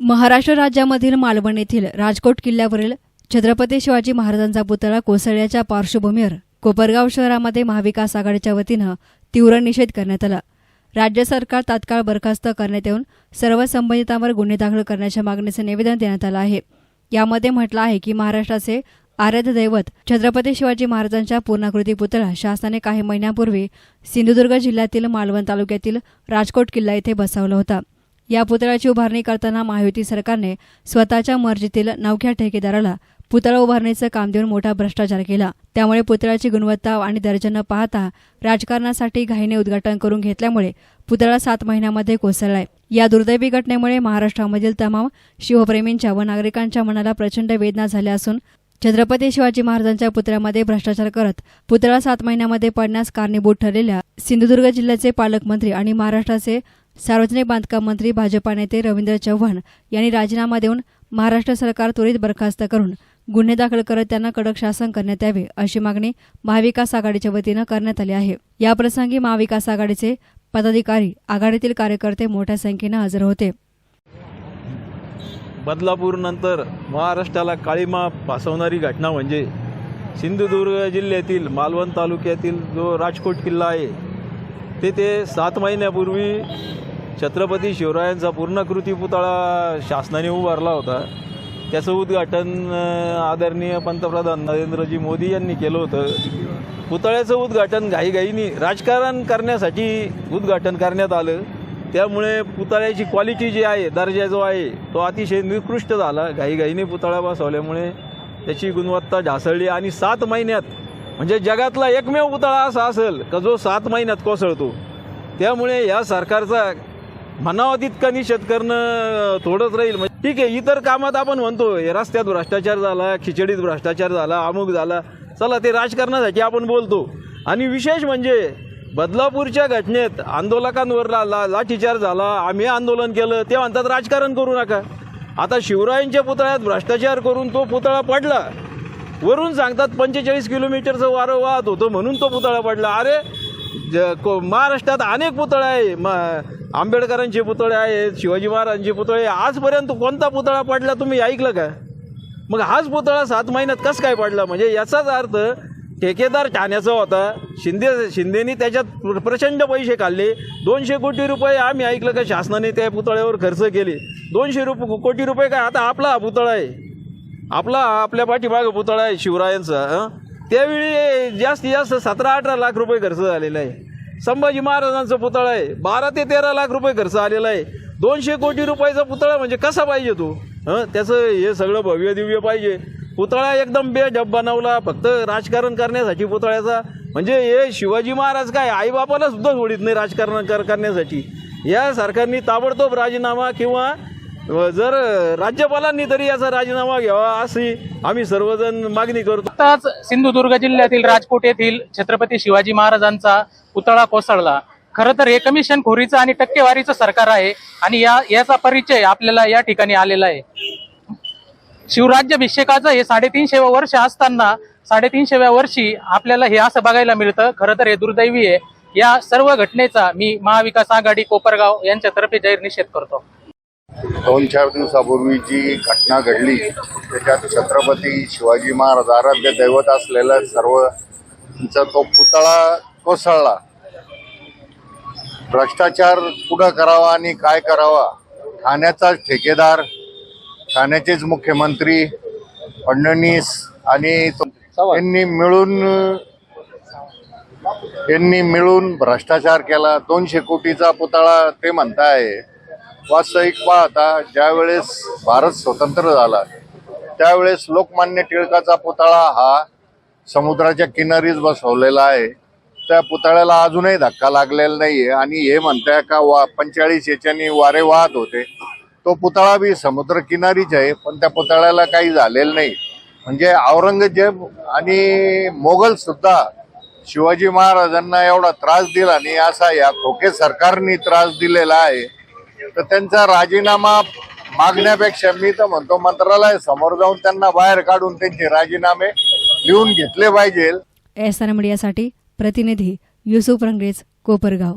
महाराष्ट्र राज्यामधील मालवण येथील राजकोट किल्ल्यावरील छत्रपती शिवाजी महाराजांचा पुतळा कोसळल्याच्या पार्श्वभूमीवर कोपरगाव शहरामध्ये महाविकास आघाडीच्या वतीनं तीव्र निषेध करण्यात आला. राज्य सरकार तात्काळ बरखास्त करण्यात येऊन सर्व संबंधितांवर गुन्हे दाखल करण्याच्या मागणीचं निवेदन देण्यात आलं आहे. यामध्ये म्हटलं आहे की महाराष्ट्राचे आराध्य दैवत छत्रपती शिवाजी महाराजांच्या पूर्णाकृती पुतळा शासनाने काही महिन्यांपूर्वी सिंधुदुर्ग जिल्ह्यातील मालवण तालुक्यातील राजकोट किल्ला येथे बसवला होता. या पुतळ्याची उभारणी करताना महायुती सरकारने स्वतःच्या मर्जीतील नवख्या ठेकेदाराला पुतळा उभारणीचं काम देऊन मोठा भ्रष्टाचार केला. त्यामुळे पुतळ्याची गुणवत्ता आणि दर्जा न पाहता राजकारणासाठी घाईने उद्घाटन करून घेतल्यामुळे पुतळा सात महिन्यामध्ये कोसळलाय. या दुर्दैवी घटनेमुळे महाराष्ट्रामधील तमाम शिवप्रेमींच्या व नागरिकांच्या मनाला प्रचंड वेदना झाल्या असून छत्रपती शिवाजी महाराजांच्या पुतळ्यामध्ये भ्रष्टाचार करत पुतळा सात महिन्यामध्ये पडण्यास कारणीभूत ठरलेल्या सिंधुदुर्ग जिल्ह्याचे पालकमंत्री आणि महाराष्ट्राचे सार्वजनिक बांधकाम मंत्री भाजपा नेते रवींद्र चव्हाण यांनी राजीनामा देऊन महाराष्ट्र सरकार त्वरित बरखास्त करून गुन्हे दाखल करत त्यांना कडक शासन करण्यात यावे अशी मागणी महाविकास आघाडीच्या वतीनं करण्यात आली आहे. याप्रसंगी महाविकास आघाडीचे पदाधिकारी आघाडीतील कार्यकर्ते मोठ्या संख्येनं हजर होते. बदलापूर नंतर महाराष्ट्राला काळीमा फासवणारी घटना म्हणजे सिंधुदुर्ग जिल्ह्यातील मालवण तालुक्यातील जो राजकोट किल्ला आहे ते ते सात महिन्यापूर्वी छत्रपती शिवरायांचा पूर्णकृती पुतळा शासनाने उभारला होता. त्याचं उद्घाटन आदरणीय पंतप्रधान नरेंद्रजी मोदी यांनी केलं होतं. पुतळ्याचं उद्घाटन घाईघाईनी राजकारण करण्यासाठी उद्घाटन करण्यात आलं. त्यामुळे पुतळ्याची क्वालिटी जी आहे दर्जा जो आहे तो अतिशय निकृष्ट झाला. घाईघाईने पुतळा बसवल्यामुळे त्याची गुणवत्ता ढासळली आणि सात महिन्यात म्हणजे जगातला एकमेव पुतळा असा असेल का जो सात महिन्यात कोसळतो? त्यामुळे या सरकारचा म्हणावा तितका निषेध करणं थोडंच राहील. म्हणजे ठीक आहे इतर कामात आपण म्हणतो हे रस्त्यात भ्रष्टाचार झाला खिचडीत भ्रष्टाचार झाला अमुक झाला. चला ते राजकारणासाठी आपण बोलतो. आणि विशेष म्हणजे बदलापूरच्या घटनेत आंदोलकांवर ला, ला लाठीचार झाला आम्ही आंदोलन केलं ते म्हणतात राजकारण करू नका. आता शिवरायांच्या पुतळ्यात भ्रष्टाचार करून तो पुतळा पडला. वरून सांगतात पंचेचाळीस किलोमीटरचं वारं वाहत होतं म्हणून तो पुतळा पडला. अरे ज को महाराष्ट्रात अनेक पुतळे आहे. म आंबेडकरांचे पुतळे आहेत शिवाजी महाराजांचे पुतळे आजपर्यंत कोणता पुतळा पडला तुम्ही ऐकलं का? मग हाच पुतळा सात महिन्यात कसं काय पडला? म्हणजे याचाच अर्थ ठेकेदार ठाण्याचा होता. शिंदे शिंदेनी त्याच्यात प्र- प्रचंड पैसे काढले दोनशे कोटी रुपये आम्ही ऐकलं का शासनाने त्या पुतळ्यावर खर्च केले. दोनशे रुपये कोटी रुपये काय? आता आपला हा पुतळा आहे. आपला आपल्या पाठीमागं पुतळा आहे शिवरायांचा हं? त्यावेळी जास्तीत जास्त सतरा अठरा लाख रुपये खर्च झालेला आहे. संभाजी महाराजांचा पुतळा आहे. बारा ते तेरा लाख रुपये खर्च आलेला आहे. दोनशे कोटी रुपयाचा पुतळा म्हणजे कसा पाहिजे तो? हं? त्याचं हे सगळं भव्य दिव्य पाहिजे. पुतळा एकदम बेजब बनवला फक्त राजकारण करण्यासाठी पुतळ्याचा. म्हणजे हे शिवाजी महाराज काय आईबापाला सुद्धा सोडित नाही राजकारण कर करण्यासाठी. या सरकारने ताबडतोब राजीनामा किंवा जर राज्यपालांनी तरी याचा राजीनामा घ्यावा अशी आम्ही सर्वजण मागणी करतो. आताच सिंधुदुर्ग जिल्ह्यातील राजकोट येथील छत्रपती शिवाजी महाराजांचा पुतळा कोसळला. खरं तर हे कमिशन खोरीचं आणि टक्केवारीचं सरकार आहे आणि या याचा परिचय आपल्याला या ठिकाणी आलेला आहे. शिवराज्याभिषेकाचं हे साडेतीनशेव्या वर्ष असताना साडेतीनशेव्या वर्षी आपल्याला हे असं बघायला मिळतं. खरं तर हे दुर्दैवी आहे. या सर्व घटनेचा मी महाविकास आघाडी कोपरगाव यांच्यातर्फे जाहीर निषेध करतो. दोन चार दिवसापूर्वी जी घटना घडली त्याच्यात छत्रपती शिवाजी महाराज आराध्य दैवत असलेला सर्वचा तो पुतळा कोसळला. भ्रष्टाचार कुठं करावा आणि काय करावा ठाण्याचाच ठेकेदार ठाण्याचेच मुख्यमंत्री फडणवीस आणि यांनी मिळून यांनी मिळून भ्रष्टाचार केला. दोनशे कोटीचा पुतळा ते म्हणताय वास्तविक पाहता ज्यावेळेस भारत स्वतंत्र झाला त्यावेळेस लोकमान्य टिळकाचा पुतळा हा समुद्राच्या किनारीच बसवलेला आहे. त्या पुतळ्याला अजूनही धक्का लागलेला नाहीये आणि हे म्हणताय का वा पंचेचाळीस याच्यानी वारे वाहत होते. तो पुतळा बी समुद्र किनारीच आहे पण त्या पुतळ्याला काही झालेलं नाही. म्हणजे औरंगजेब आणि मोगल सुद्धा शिवाजी महाराजांना एवढा त्रास दिला आणि असा या खोके सरकारने त्रास दिलेला आहे. तर त्यांचा राजीनामा मागण्यापेक्षा मी तर म्हणतो मंत्रालय समोर जाऊन त्यांना बाहेर काढून त्यांचे राजीनामे लिहून घेतले पाहिजे. एस आर मीडियासाठी प्रतिनिधी युसुफ रंगरेज कोपरगाव.